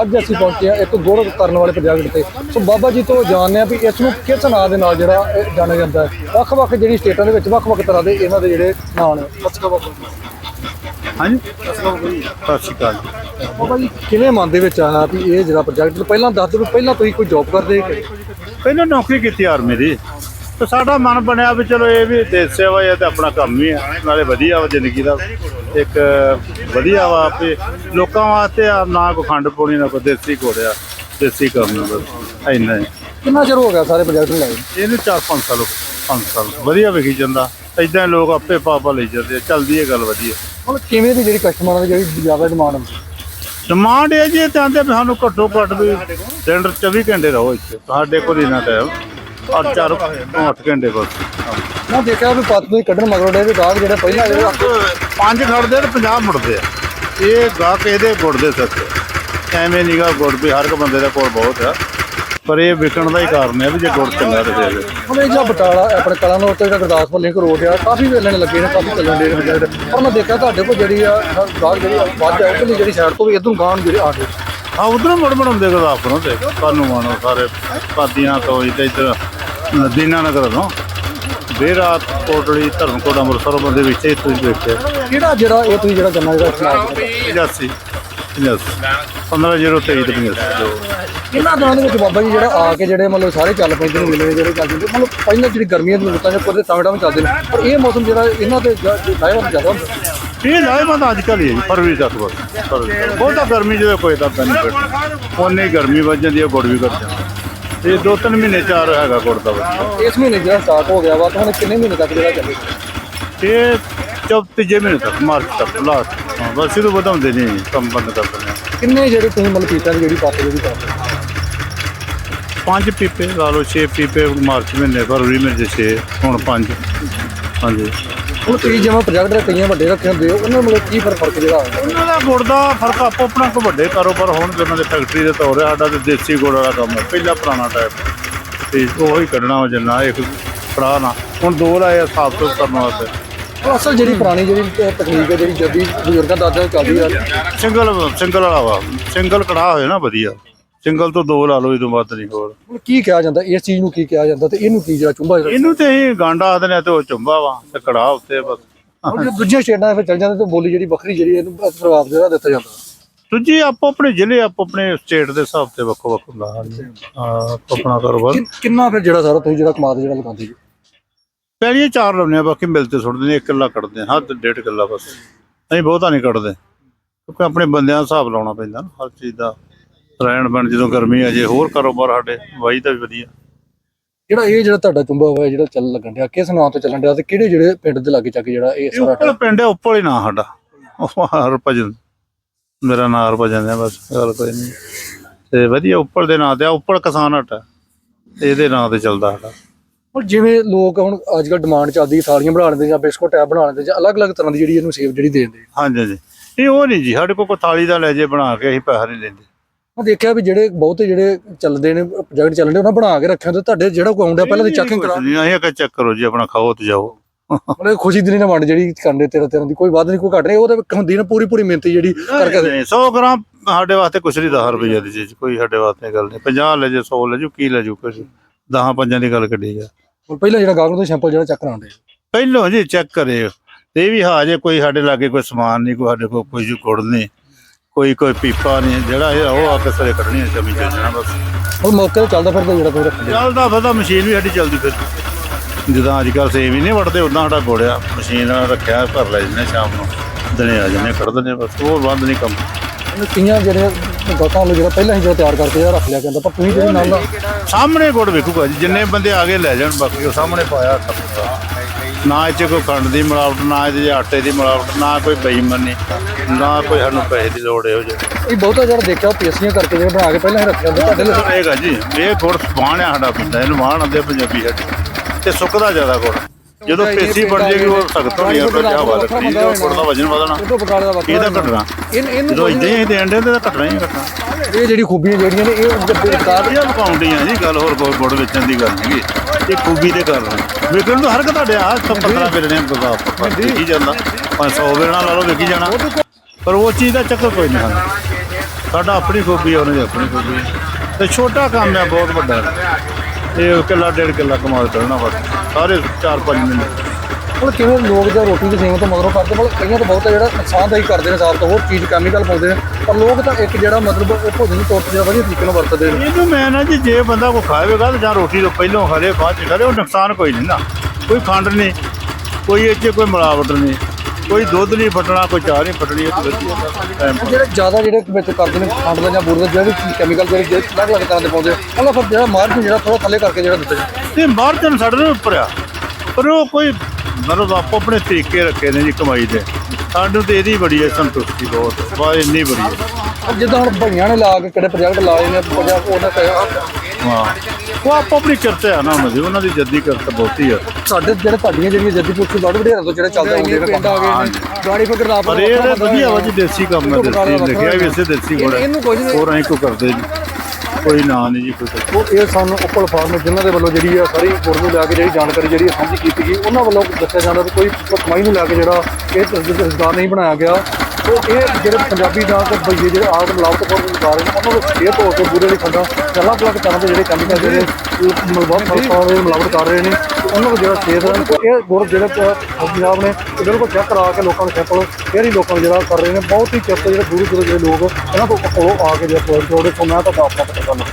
ਅੱਜ ਅਸੀਂ ਪਹੁੰਚੇ ਆ ਇੱਕ ਗੁੜ ਕਰਨ ਵਾਲੇ ਪ੍ਰੋਜੈਕਟ ਤੇ। ਸੋ ਬਾਬਾ ਜੀ ਤੋਂ ਜਾਣਦੇ ਆ ਵੀ ਇਸ ਨੂੰ ਕਿਸ ਨਾਂ ਦੇ ਨਾਲ ਜਿਹੜਾ ਇਹ ਜਾਣਿਆ ਜਾਂਦਾ ਹੈ। ਵੱਖ-ਵੱਖ ਜਿਹੜੀ ਸਟੇਟਾਂ ਦੇ ਵਿੱਚ ਵੱਖ-ਵੱਖ ਤਰ੍ਹਾਂ ਦੇ ਇਹਨਾਂ ਦੇ ਜਿਹੜੇ ਨਾਂ ਨੇ ਹਾਂਜੀ। ਸਤਿ ਸ਼੍ਰੀ ਅਕਾਲ ਬਾਬਾ ਜੀ ਕਿਵੇਂ ਮਨ ਦੇ ਵਿੱਚ ਆਇਆ ਵੀ ਇਹ ਜਿਹੜਾ ਪ੍ਰੋਜੈਕਟ ਪਹਿਲਾਂ ਦੱਸ ਦਿਓ ਪਹਿਲਾਂ ਤੁਸੀਂ ਕੋਈ ਜੌਬ ਕਰਦੇ? ਪਹਿਲਾਂ ਨੌਕਰੀ ਕੀਤੀ ਆਰਮੀ ਦੀ। ਤੇ ਸਾਡਾ ਮਨ ਬਣਿਆ ਵੀ ਚਲੋ ਇਹ ਵੀ ਦੇਸ਼ ਸੇਵਾ ਹੈ ਤੇ ਆਪਣਾ ਕੰਮ ਹੀ ਹੈ ਨਾਲੇ ਵਧੀਆ ਵਾ ਜ਼ਿੰਦਗੀ ਦਾ। ਇੱਕ ਵਧੀਆ ਵਾ ਵੀ ਲੋਕਾਂ ਵਾਸਤੇ ਆ ਨਾ ਕੋ ਖੰਡ ਪੋਣੀ ਨਾ ਕੋ ਦੇਸੀ ਘੋੜਿਆ ਦੇਸੀ ਕੰਮ ਹੈ ਬਸ ਇੰਨਾ ਹੀ। ਕਿੰਨਾ ਚਿਰ ਹੋ ਗਿਆ ਸਾਰੇ ਪ੍ਰੋਜੈਕਟ ਨੂੰ ਲਾਏ ਇਹਨੂੰ 4-5 ਸਾਲ 5 ਸਾਲ। ਵਧੀਆ ਵਿਖੀ ਜਾਂਦਾ। ਇਦਾਂ ਲੋਕ ਆਪੇ ਪਾਪਾ ਲਈ ਜਾਂਦੇ ਆ, ਚੱਲਦੀ ਹੈ ਗੱਲ ਵਧੀਆ। ਹੁਣ ਕਿਵੇਂ ਦੀ ਜਿਹੜੀ ਕਸਟਮਰਾਂ ਦੀ ਜਿਹੜੀ ਜ਼ਿਆਦਾ ਡਿਮਾਂਡ ਹੁੰਦੀ? ਡਿਮਾਂਡ ਇਹ ਜੀ ਚਾਹੁੰਦੇ ਵੀ ਸਾਨੂੰ ਘੱਟੋ ਘੱਟ ਵੀ ਸਿਲੰਡਰ 24 ਘੰਟੇ ਰਹੋ ਇੱਥੇ। ਸਾਡੇ ਕੋਲ ਇਹਨਾਂ ਟਾਈਮ ਅੱਠ ਚਾਰ ਅੱਠ ਘੰਟੇ ਬਸ। ਮੈਂ ਦੇਖਿਆ ਵੀ ਪੱਤ ਤੋਂ ਹੀ ਕੱਢਣ ਮਗਰੋਂ ਡੇ ਵੀ ਗਾਹਕ ਜਿਹੜੇ ਪਹਿਲਾਂ ਜਿਹੜਾ ਪੰਜ ਖੜਦੇ ਤੇ 50 ਮੁੜਦੇ ਆ। ਇਹ ਗਾਹਕ ਇਹਦੇ ਗੁੜ ਦੇ ਸੱਤੇ ਐਵੇਂ ਨੀਗਾ ਗੁੜ ਵੀ ਹਰ ਇੱਕ ਬੰਦੇ ਦਾ ਕੋਲ ਬਹੁਤ ਆ। ਪਰ ਇਹ ਵਿਕਣ ਦਾ ਹੀ ਕਾਰਨ ਹੈ ਵੀ ਜੇ ਗੁੜ ਚੰਗਾ ਤੇ ਫਿਰ ਹੁਣ ਇਹ ਜਿਹੜਾ ਬਟਾਲਾ ਆਪਣੇ ਕਲਾਂ ਨੂੰ ਉੱਤੇ ਜਿਹੜਾ ਗੁਰਦਾਸਪੁਰ ਲਿੰਕ ਰੋਡ ਆ ਕਾਫੀ ਵੇਲੇ ਨੇ ਲੱਗੇ ਨੇ ਕਾਫੀ ਚੱਲਣ ਦੇ ਨੇ ਪ੍ਰੋਜੈਕਟ ਪਰ ਮੈਂ ਦੇਖਿਆ ਤੁਹਾਡੇ ਕੋਲ ਜਿਹੜੀ ਆ ਗਾਹਕ ਜਿਹੜੀ ਆ, ਵੱਧ ਆ ਉਧਰਲੀ ਜਿਹੜੀ ਸਾਈਡ ਤੋਂ ਵੀ ਇਧਰੋਂ ਗਾਹਕ ਜਿਹੜੇ ਆ ਗਏ। ਹਾਂ ਉਧਰੋਂ ਮੁੜ ਬਣਾਉਂਦੇ ਗੁਰਦਾਸਪੁਰੋਂ ਤੇ। ਕਾਨੂੰ ਮਾਨੋ ਸਾਰੇ ਪਾਦੀਆਂ ਤੋਂ ਤੇ ਇੱਧਰ। ਦੀਨਾ ਨਗਰ ਤੋਂ ਬੇਰਾਤ ਕੋਟੜੀ ਧਰਮਕੋਟ ਅੰਮ੍ਰਿਤਸਰ ਬੰਦੇ ਵਿੱਚ ਹੀ ਤੁਸੀਂ ਦੇਖਿਆ। ਕਿਹੜਾ ਜਿਹੜਾ ਇਹ ਤੁਸੀਂ ਜਿਹੜਾ ਗੰਨਾ ਜਿਹੜਾ ਇਸਤੇਮਾਲ ਕਰਦੇ 85 85 1503 ਤੇ 85 ਕਿੰਨਾ ਦਿਨਾਂ ਦੇ ਵਿੱਚ ਬਾਬਾ ਜੀ ਜਿਹੜਾ ਆ ਕੇ ਜਿਹੜੇ ਮਤਲਬ ਸਾਰੇ ਚੱਲ ਪੈਂਦੇ ਨੇ ਮਿਲੇ ਜਿਹੜੇ ਚੱਲ ਜਾਂਦੇ ਮਤਲਬ ਪਹਿਲਾਂ ਜਿਹੜੀ ਗਰਮੀਆਂ ਦੇ ਰੁੱਤਾਂ 'ਚ ਪੂਰੇ ਟਾਈਮ ਵੀ ਚੱਲਦੇ ਨੇ ਪਰ ਇਹ ਮੌਸਮ ਜਿਹੜਾ ਇਹਨਾਂ ਤੇ ਲਾਇਵ ਜ਼ਿਆਦਾ ਹੁੰਦਾ। ਇਹ ਲਾਹੇਵੰਦ ਅੱਜ ਕੱਲ੍ਹ ਹੀ ਹੈ ਜੀ ਫਰਵਰੀ ਤੱਕ ਬਸ ਫਰਵਰੀ ਤੱਕ। ਬਹੁਤਾ ਗਰਮੀ ਜਦੋਂ ਕੋਈ ਤਾਂ ਬੈਨੀਫਿਟ। ਉਹਨੇ ਹੀ ਗਰਮੀ ਵੱਜ ਜਾਂਦੀ ਹੈ ਗੁੜ ਵੀ ਘਟ ਜਾਂਦਾ। ਇਹ ਦੋ ਤਿੰਨ ਮਹੀਨੇ ਚਾਰ ਹੈਗਾ ਗੁੜ ਦਾ ਵਧੀਆ ਇਸ ਮਹੀਨੇ ਜਿਹੜਾ ਸਟਾਰਟ ਹੋ ਗਿਆ ਵਾ ਤਾਂ ਹੁਣ ਕਿੰਨੇ ਮਹੀਨੇ ਤੱਕ ਜਿਹੜਾ ਚੱਲੇਗਾ? ਇਹ ਚੌਥ ਤੀਜੇ ਮਹੀਨੇ ਤੱਕ ਮਾਰਚ ਤੱਕ ਲਾਸਟ ਹਾਂ ਬਸ ਇਹਨੂੰ ਵਧਾਉਂਦੇ ਨਹੀਂ ਕੰਮ ਬੰਦ ਕਰ ਦਿੰਦੇ। ਕਿੰਨੇ ਜਿਹੜੇ ਤੁਸੀਂ ਮਤਲਬ ਪੀਤਾਂ ਜਿਹੜੀ ਪਾਤੇ ਜਿਹੜੀ ਕਰਦੇ ਪੰਜ ਪੀਪੇ ਲਾ ਲਓ 6 ਪੀਪੇ ਮਾਰਚ ਮਹੀਨੇ ਫਰਵਰੀ ਮਹੀਨੇ 6 ਹੁਣ ਪੰਜ। ਹਾਂਜੀ। ਹੁਣ ਤੁਸੀਂ ਜਿਵੇਂ ਪ੍ਰੋਜੈਕਟ ਦੇ ਕਈਆਂ ਵੱਡੇ ਰੱਖੇ ਹੁੰਦੇ ਹੋ ਉਹਨਾਂ ਨੂੰ ਮਤਲਬ ਕੀ ਫ਼ਰਕ ਫ਼ਰਕ ਜਿਹੜਾ ਆਉਂਦਾ ਉਹਨਾਂ ਦਾ ਗੁੜ ਦਾ ਫ਼ਰਕ ਆਪੋ ਆਪਣਾ ਕੋ ਵੱਡੇ ਕਾਰੋਬਾਰ ਹੋਣਗੇ ਉਹਨਾਂ ਦੇ ਫੈਕਟਰੀ ਦੇ ਤੌਰ ਹੈ ਸਾਡਾ ਤੇ ਦੇਸੀ ਗੁੜ ਵਾਲਾ ਕੰਮ ਹੈ ਪਹਿਲਾ ਪੁਰਾਣਾ ਟਾਈਪ ਤੇ ਉਹ ਹੀ ਕੱਢਣਾ ਹੋ ਜੰਨਾ ਇੱਕ ਨਾ ਹੁਣ ਦੋ ਲਾਏ ਆ ਸਾਫ਼ ਸੁਥਰਾ ਕਰਨ ਵਾਸਤੇ। ਅਸਲ ਜਿਹੜੀ ਪੁਰਾਣੀ ਜਿਹੜੀ ਤਕਨੀਕ ਹੈ ਜਿਹੜੀ ਜੱਦੀ ਬਜ਼ੁਰਗਾਂ ਦਾਦਿਆਂ ਚੱਲਦੀ ਆ। ਸਿੰਗਲ ਸਿੰਗਲ ਵਾਲਾ ਵਾ। ਸਿੰਗਲ ਕੜਾ ਹੋਏ ਨਾ ਵਧੀਆ। ਸਿੰਗਲ ਤੋਂ ਦੋ ਲਾ ਲਓ ਇਹ ਤੋਂ ਵੱਧ ਨਹੀਂ ਹੋਰ। ਹੁਣ ਕੀ ਕਿਹਾ ਜਾਂਦਾ? ਇਸ ਚੀਜ਼ ਨੂੰ ਕੀ ਕਿਹਾ ਜਾਂਦਾ ਤੇ ਇਹਨੂੰ ਕੀ ਜਿਹੜਾ ਚੁੰਬਾ ਜਿਹੜਾ ਇਹਨੂੰ ਤੇ ਅਸੀਂ ਗਾਂਡਾ ਆਖਦੇ ਨੇ ਤੇ ਉਹ ਚੁੰਬਾ ਵਾ ਤੇ ਕੜਾ ਉੱਤੇ ਬਸ। ਹੁਣ ਜੇ ਦੂਜੀਆਂ ਸਟੇਟਾਂ ਦੇ ਫਿਰ ਚੱਲ ਜਾਂਦੇ ਤਾਂ ਬੋਲੀ ਜਿਹੜੀ ਵੱਖਰੀ ਜਿਹੜੀ ਇਹਨੂੰ ਪ੍ਰਭਾਵ ਜਿਹੜਾ ਦਿੱਤਾ ਜਾਂਦਾ। ਦੂਜੀ ਆਪੋ ਆਪਣੇ ਜ਼ਿਲ੍ਹੇ ਆਪੋ ਆਪਣੇ ਸਟੇਟ ਦੇ ਹਿਸਾਬ ਤੇ ਵੱਖੋ ਵੱਖ ਹੁੰਦਾ। ਹਾਂਜੀ ਹਾਂ ਆਪੋ ਆਪਣਾ ਕਾਰੋਬਾਰ। ਕਿੰਨਾ ਫਿਰ ਜਿਹੜਾ ਸਾਰਾ ਤੁਸੀਂ ਜਿਹੜਾ ਕਮਾਦ ਜਿਹੜਾ ਲਗਾਉਂਦੇ ਜੀ? ਪਹਿਲੀਆਂ ਚਾਰ ਲਾਉਂਦੇ ਆ ਬਾਕੀ ਮਿਲ ਤੇ ਸੁੱਟਦੇ ਨੇ ਇੱਕ ਕਿੱਲਾ ਕੱਢਦੇ ਆ ਹੱਦ ਡੇਢ ਕਿੱਲਾ ਬਸ। ਅਸੀਂ ਬਹੁਤਾ ਨਹੀਂ ਕੱਢਦੇ। ਕਿਉਂਕਿ ਆਪਣੇ ਬੰਦਿਆਂ ਦਾ ਹਿਸਾਬ ਲਾਉਣਾ ਪੈਂਦਾ ਨਾ ਹਰ ਚੀਜ਼ ਦਾ। ਰਹਿਣ ਬਣ ਜਦੋਂ ਗਰਮੀ ਆ ਜੇ ਹੋਰ ਕਾਰੋਬਾਰ ਸਾਡੇ ਵਾਈ ਦਾ ਵੀ ਵਧੀਆ। ਜਿਹੜਾ ਇਹ ਜਿਹੜਾ ਤੁਹਾਡਾ ਚੁੰਬਾ ਹੋਇਆ ਜਿਹੜਾ ਚੱਲ ਲੱਗਣ ਡਿਆ ਕਿਸ ਨਾਂ ਤੋਂ ਚੱਲਣ ਡਿਆ ਤੇ ਕਿਹੜੇ ਜਿਹੜੇ ਪਿੰਡ ਦੇ ਲਾਗੇ ਚੱਕ ਜਿਹੜਾ ਇਹ ਇਹ ਸਾਰਾ ਉੱਪਰ ਪਿੰਡ ਹੈ ਉੱਪਰ ਹੀ ਨਾਂ ਸਾਡਾ। ਉਹ ਹਰਭਜਨ ਮੇਰਾ ਨਾਂ ਹਰਭਜਨ ਹੈ ਬਸ ਗੱਲ ਕੋਈ ਨਹੀਂ। ਤੇ ਵਧੀਆ ਉੱਪਰ ਦੇ ਨਾਂ ਤੇ ਆ ਉੱਪਰ ਕਿਸਾਨ ਹਟ ਹੈ ਇਹਦੇ ਨਾਂ ਤੇ ਚੱਲਦਾ ਸਾਡਾ। ਹੁਣ ਜਿਵੇਂ ਲੋਕ ਹੁਣ ਅੱਜ ਕੱਲ੍ਹ ਡਿਮਾਂਡ ਚੱਲਦੀ ਥਾਲੀਆਂ ਬਣਾਉਣ ਦੇ ਜਾਂ ਬਿਸਕੁਟ ਟੈਬ ਬਣਾਉਣ ਦੇ ਜਾਂ ਅਲੱਗ-ਅਲੱਗ ਤਰ੍ਹਾਂ ਦੀ ਜਿਹੜੀ ਇਹਨੂੰ ਸੇਵ ਜਿਹੜੀ ਦੇ। ਦਿੰਦੇ ਹਾਂਜੀ ਹਾਂਜੀ। ਇਹ ਉਹ ਨਹੀਂ ਜੀ ਸਾਡੇ ਕੋਲ ਕੋਈ ਥਾਲੀ ਦਾ ਲੈ ਜੇ ਬਣਾ ਕੇ ਅਸੀਂ ਪੈਸਾ ਨਹੀਂ ਲੈਂਦੇ ਮੈਂ ਦੇਖਿਆ ਵੀ ਜਿਹੜੇ ਬਹੁਤੇ ਜਿਹੜੇ ਚੱਲਦੇ ਨੇ ਪ੍ਰੋਜੈਕਟ ਚੱਲਦੇ ਉਹਨਾਂ ਬਣਾ ਕੇ ਰੱਖਿਆ ਤੇ ਤੁਹਾਡੇ ਜਿਹੜਾ ਕੋਈ ਆਉਂਦਾ ਪਹਿਲਾਂ ਦੀ ਚੈਕਿੰਗ ਕਰਾ। ਨਹੀਂ ਅਸੀਂ ਕਿ ਚੈੱਕ ਕਰੋ ਜੀ ਆਪਣਾ ਖਾਓ ਤੇ ਜਾਓ। ਮਤਲਬ ਖੁਸ਼ੀ ਦੀ ਨਾ ਵੰਡ ਜਿਹੜੀ ਕਰਦੇ ਤੇਰਾ ਤੇਰਾ ਦੀ ਕੋਈ ਵੱਧ ਨਹੀਂ ਕੋਈ ਘਟ ਨਹੀਂ ਉਹਦੇ ਵਿੱਚ ਹੁੰਦੀ ਨਾ ਪੂਰੀ ਪੂਰੀ ਮਿਹਨਤ ਜਿਹੜੀ ਕਰਕੇ ਨਹੀਂ 100 ਗ੍ਰਾਮ ਸਾਡੇ ਵਾਸਤੇ ਕੁਛ ਨਹੀਂ 10 ਰੁਪਏ ਦੀ ਚੀਜ਼ ਕੋਈ ਸਾਡੇ ਵਾਸਤੇ ਗੱਲ ਨਹੀਂ। 50 ਲੈ ਜੇ 100 ਲੈ ਜੂ ਕੀ ਲੈ ਜੂ ਕੁਛ। 10 ਪੰਜਾਂ ਦੀ ਗੱਲ ਕੱਢੀ ਜਾ। ਹੁਣ ਪਹਿਲਾਂ ਜਿਹੜਾ ਗਾਹਕ ਨੂੰ ਸੈਂਪਲ ਜਿਹੜਾ ਚੈੱਕ ਕਰਾਉਂਦੇ ਪਹਿਲੋਂ ਜੀ ਚੈੱਕ ਕਰੇ ਤੇ ਇਹ ਵੀ ਹਾਂ ਜੇ ਕੋਈ ਸਾਡੇ ਲਾਗੇ ਕੋਈ ਸਮਾਨ ਨਹੀਂ ਕੋਈ ਸਾਡੇ ਕੋਲ ਕੋਈ ਜੀ ਗੁੜ ਨਹੀਂ ਕੋਈ ਕੋਈ ਪੀਪਾ ਨਹੀਂ ਜਿਹੜਾ ਇਹ ਉਹ ਆ ਕੇ ਸਾਰੇ ਕੱਢਣੀਆਂ ਸ਼ਮੀ ਜਾਣਾ ਬਸ। ਹੁਣ ਮੌਕੇ ਤੇ ਚੱਲਦਾ ਫਿਰਦਾ ਜਿਹੜਾ ਕੋਈ ਰੱਖਦੇ ਚੱਲਦਾ ਫਿਰਦਾ ਮਸ਼ੀਨ ਵੀ ਸਾਡੀ ਚੱਲਦੀ ਫਿਰ ਜਿੱਦਾਂ ਅੱਜ ਕੱਲ ਸੇਵ ਹੀ ਨਹੀਂ ਵੜਦੇ ਉਦਾਂ ਸਾਡਾ ਗੋੜਿਆ। ਮਸ਼ੀਨ ਨਾਲ ਰੱਖਿਆ ਭਰ ਲੈ ਜਾਂਦੇ ਸ਼ਾਮ ਨੂੰ। ਦਿਨੇ ਆ ਜਾਂਦੇ ਕੱਢ ਦਿੰਦੇ ਬਸ ਉਹ ਬੰਦ ਨਹੀਂ ਕੰਮ। ਕਈਆਂ ਜਿਹੜੇ ਗਾਹਕਾਂ ਨੂੰ ਜਿਹੜਾ ਪਹਿਲਾਂ ਹੀ ਜਿਹੜਾ ਤਿਆਰ ਕਰਕੇ ਜਿਹੜਾ ਰੱਖ ਲਿਆ ਜਾਂਦਾ ਪਰ ਤੁਸੀਂ ਜਿਹੜੇ ਨਾਲ ਸਾਹਮਣੇ ਗੁੜ ਵੇਖੂਗਾ ਜੀ ਜਿੰਨੇ ਬੰਦੇ ਆ ਕੇ ਲੈ ਜਾਣ ਬਾਕੀ ਉਹ ਸਾਹਮਣੇ ਪਾਇਆ ਸਭ। ਨਾ ਇਹ 'ਚ ਕੋਈ ਖੰਡ ਦੀ ਮਿਲਾਵਟ ਨਾ ਇਹਦੇ 'ਚ ਆਟੇ ਦੀ ਮਿਲਾਵਟ ਨਾ ਕੋਈ ਬੇਈਮਾਨੀ ਨਾ ਕੋਈ ਸਾਨੂੰ ਪੈਸੇ ਦੀ ਲੋੜ ਇਹੋ ਜਿਹੀ। ਇਹ ਬਹੁਤਾ ਜਿਹੜਾ ਦੇਖਿਆ ਪੇਸੀਆਂ ਕਰਕੇ ਜਿਹੜੇ ਬਣਾ ਕੇ ਪਹਿਲਾਂ ਹੀ ਰੱਖਿਆ ਹੁੰਦਾ ਤੁਹਾਡੇ ਲਈ। ਰਹੇਗਾ ਜੀ ਇਹ ਗੁੜ ਸਵਾਣ ਆ ਸਾਡਾ ਪਿੰਡ ਇਹਨੂੰ ਵਾਣ ਆਂਦੇ ਪੰਜਾਬੀ ਸਾਡੇ ਤੇ ਸੁੱਕਦਾ ਜ਼ਿਆਦਾ ਗੁੜ ਜਦੋਂ ਪੇਸੀ ਬਣ ਜੇਗੀ ਉਹ ਸਖਤ ਆ ਫਿਰ ਕਿਆ ਬਾਤ ਰੱਖਣੀ ਉਹ ਗੁੜ ਦਾ ਵਜਨ ਵਧਣਾ। ਤੋਂ ਬਕਾਲੇ ਦਾ ਵਕਤ ਇਹਦਾ ਘਟਣਾ। ਇਹਨ ਇਹਨੂੰ ਜਦੋਂ ਇਦਾਂ ਹੀ ਦੇਣ ਦੇ ਤਾਂ ਘਟਣਾ ਹੀ ਘਟਣਾ। ਇਹ ਜਿਹੜੀ ਖੂਬੀਆਂ ਜਿਹੜੀਆਂ ਨੇ ਇਹ ਬੇਕਾਰ ਇਹ ਲੁਕਾਉਂਦੀਆਂ ਜੀ ਗੱਲ ਹੋਰ ਕੋਈ ਗੁੜ ਵੇਚਣ ਦੀ ਗੱਲ ਨਹੀਂ ਇਹ ਖੂਬੀ ਦੇ ਕਰ ਰਹੇ ਵਿਕਣ ਨੂੰ ਹਰ ਇੱਕ ਤੁਹਾਡੇ ਆ 15 ਵੇਲਣੇ ਗੁਰਦਾਸਪੁਰ ਦੇਖੀ ਜਾਂਦਾ। 500 ਵੇਲਣਾ ਲਾ ਲਓ ਵੇਖੀ ਜਾਣਾ। ਪਰ ਉਹ ਚੀਜ਼ ਦਾ ਚੱਕਰ ਕੋਈ ਨਹੀਂ ਸਾਡਾ ਆਪਣੀ ਖੂਬੀ ਹੈ ਉਹਨਾਂ ਦੀ ਆਪਣੀ ਖੂਬੀ ਹੈ ਤੇ ਛੋਟਾ ਕੰਮ ਹੈ ਬਹੁਤ ਵੱਡਾ। ਇਹ ਕਿੱਲਾ ਡੇਢ ਕਿੱਲਾ ਕਮਾਲ ਕਰਨਾ ਬਸ। ਸਾਰੇ 4-5 ਮਹੀਨੇ ਹੁਣ ਕਿਵੇਂ ਲੋਕ ਜੇ ਰੋਟੀ ਦੀ ਸੇਵਨ ਤੋਂ ਮਗਰੋਂ ਕਰਦੇ? ਮਤਲਬ ਕਈਆਂ ਤਾਂ ਬਹੁਤ ਜਿਹੜਾ ਨੁਕਸਾਨਦਾਇਕ ਕਰਦੇ ਨੇ ਸਾਲ ਤੋਂ ਹੋਰ ਚੀਜ਼ ਕੈਮੀਕਲ ਪਾਉਂਦੇ ਨੇ। ਪਰ ਲੋਕ ਤਾਂ ਇੱਕ ਜਿਹੜਾ ਮਤਲਬ ਉਹ ਭੋਜਨ ਦੇ ਤੌਰ ਤੇ ਜਿਹੜਾ ਵਧੀਆ ਤਰੀਕੇ ਨਾਲ ਵਰਤਦੇ ਨੇ। ਇਹਨੂੰ ਮੈਂ ਨਾ ਜੀ ਜੇ ਬੰਦਾ ਕੋ ਖਾਵੇਗਾ ਤਾਂ ਜਾਂ ਰੋਟੀ ਤੋਂ ਪਹਿਲਾਂ ਖਰੇ ਬਾਅਦ ਚ ਖਰੇ ਉਹ ਨੁਕਸਾਨ ਕੋਈ ਨਹੀਂ ਨਾ। ਕੋਈ ਖੰਡ ਨਹੀਂ ਕੋਈ ਇਹ 'ਚ ਕੋਈ ਮਿਲਾਵਟ ਨਹੀਂ। ਕੋਈ ਦੁੱਧ ਨਹੀਂ ਫਟਣਾ ਕੋਈ ਚਾਹ ਨਹੀਂ ਫਟਣੀ ਇਹ ਤਾਂ ਵਧੀਆ। ਜਿਹੜੇ ਜ਼ਿਆਦਾ ਜਿਹੜੇ ਵਿੱਚ ਕਰਦੇ ਨੇ ਖੰਡ ਦਾ ਜਾਂ ਬੂਰ ਦਾ ਜਿਹੜੇ ਕੈਮੀਕਲ ਜਿਹੜੇ ਜਿਹੜੇ ਅਲੱਗ ਅਲੱਗ ਤਰ੍ਹਾਂ ਦੇ ਪਾਉਂਦੇ ਆ, ਉਹਨਾਂ ਫਿਰ ਜਿਹੜਾ ਮਾਰਜਨ ਜਿਹੜਾ ਥੋੜਾ ਥੱਲੇ ਕਰਕੇ ਜਿਹੜਾ ਦਿੱਤਾ ਜਾਂਦਾ ਤੇ ਮਾਰਜਨ ਸਾਡੇ ਦੇ ਉੱਪਰ ਆ। ਪਰ ਉਹ ਕੋਈ ਮਤਲਬ ਆਪੋ ਆਪਣੇ ਤਰੀਕੇ ਰੱਖੇ ਨੇ ਜੀ ਕਮਾਈ ਦੇ। ਸਾਨੂੰ ਤੇ ਇਹਦੀ ਬੜੀ ਹੈ ਸੰਤੁਸ਼ਟੀ ਬਹੁਤ ਬਾ ਇੰਨੀ ਬੜੀ ਹੈ ਜਿੱਦਾਂ ਹੁਣ ਭਈਆਂ ਨੇ ਲਾ ਕੇ ਕਿਹੜੇ ਪ੍ਰੋਜੈਕਟ ਲਾਏ ਨੇ ਪ੍ਰੋਜੈਕਟ ਉਹਨਾਂ ਤੇ ਹਾਂ। ਉਹ ਆਪੋ ਆਪਣੀ ਕਿਰਤ ਆ ਨਾ ਉਹਨਾਂ ਦੀ ਉਹਨਾਂ ਦੀ ਜੱਦੀ ਕਿਰਤ ਬਹੁਤੀ ਆ। ਸਾਡੇ ਜਿਹੜੇ ਤੁਹਾਡੀਆਂ ਜਿਹੜੀਆਂ ਜੱਦੀ ਪੁੱਛੀ ਲੜ ਵਡੇਰਾ ਤੋਂ ਜਿਹੜੇ ਚੱਲਦੇ ਆਉਂਦੇ ਨੇ ਪਿੰਡ ਆ ਗਏ ਨੇ ਗਾੜੀ ਫਕਰ ਦਾ ਪਰ ਇਹ ਤਾਂ ਵਧੀਆ ਵਾ ਜੀ ਦੇਸੀ ਕੰਮ ਹੈ ਦੇਸੀ ਲਿਖਿਆ ਵੀ ਇਸੇ ਦੇਸੀ ਕੋਲ ਇਹਨੂੰ ਕੁਝ ਨਹੀਂ ਹੋਰ ਅਸੀਂ ਕੋ ਕਰਦੇ ਜੀ ਕੋਈ ਨਾਂ ਨਹੀਂ ਜੀ, ਕੋਈ ਕਰਦੇ। ਉਹ ਇਹ ਸਾਨੂੰ ਉੱਪਲ ਫਾਰਮ ਜਿਨ੍ਹਾਂ ਦੇ ਵੱਲੋਂ ਜਿਹੜੀ ਆ ਸਾਰੀ ਗੁੜ ਨੂੰ ਲੈ ਕੇ ਜਿਹੜੀ ਜਾਣਕਾਰੀ ਜਿਹੜੀ ਆ ਸਾਂਝੀ ਕੀਤੀ ਗਈ, ਉਹਨਾਂ ਵੱਲੋਂ ਦੱਸਿਆ ਜਾਂਦਾ ਵੀ ਕੋਈ ਕਮਾਈ ਨੂੰ ਲੈ ਕੇ ਜਿਹੜਾ ਇਹ ਰੁਜ਼ਗਾਰ ਨਹੀਂ ਬਣਾਇਆ ਗਿਆ ਉਹ ਇਹ ਜਿਹੜੇ ਪੰਜਾਬੀ ਜਾਂ ਤੇ ਬਈਏ ਜਿਹੜੇ ਆਗ ਮਿਲਾਵਟ ਕੋਲ ਰੁਜ਼ਗਾਰ ਨੇ, ਉਹਨਾਂ ਨੂੰ ਇਹ ਤੌਰ ਕੇ ਬੁਰੇ ਲਈ ਖੰਡਾ ਅਲੱਗ ਅਲੱਗ ਤਰ੍ਹਾਂ ਦੇ ਜਿਹੜੇ ਕੈਮੀਕਲ ਜਿਹੜੇ ਮਲਬਾ ਫਲਸਫਾ ਮਿਲਾਵਟ ਕਰ ਰਹੇ ਨੇ। ਉਹਨਾਂ ਨੂੰ ਜਿਹੜਾ ਸੇਧ ਇਹ ਗੁੜ ਜਿਹੜੇ ਫੌਜੀ ਸਾਹਿਬ ਨੇ ਇਹ ਬਿਲਕੁਲ ਚੈੱਕ ਕਰਾ ਕੇ ਲੋਕਾਂ ਨੂੰ ਸੈਂਪਲ ਫਿਰ ਹੀ ਲੋਕਾਂ ਨੂੰ ਜਿਹੜਾ ਕਰ ਰਹੇ ਨੇ। ਬਹੁਤ ਹੀ ਚਿਰ ਜਿਹੜੇ ਦੂਰ ਦੂਰ ਜਿਹੜੇ ਲੋਕ, ਇਹਨਾਂ ਤੋਂ ਕੋਲੋਂ ਆ ਕੇ ਜਿਹੜੇ ਥੋੜੇ ਤੋਂ ਮੈਂ ਤਾਂ ਆਪਣਾ ਪਤਾ ਕਰਨਾ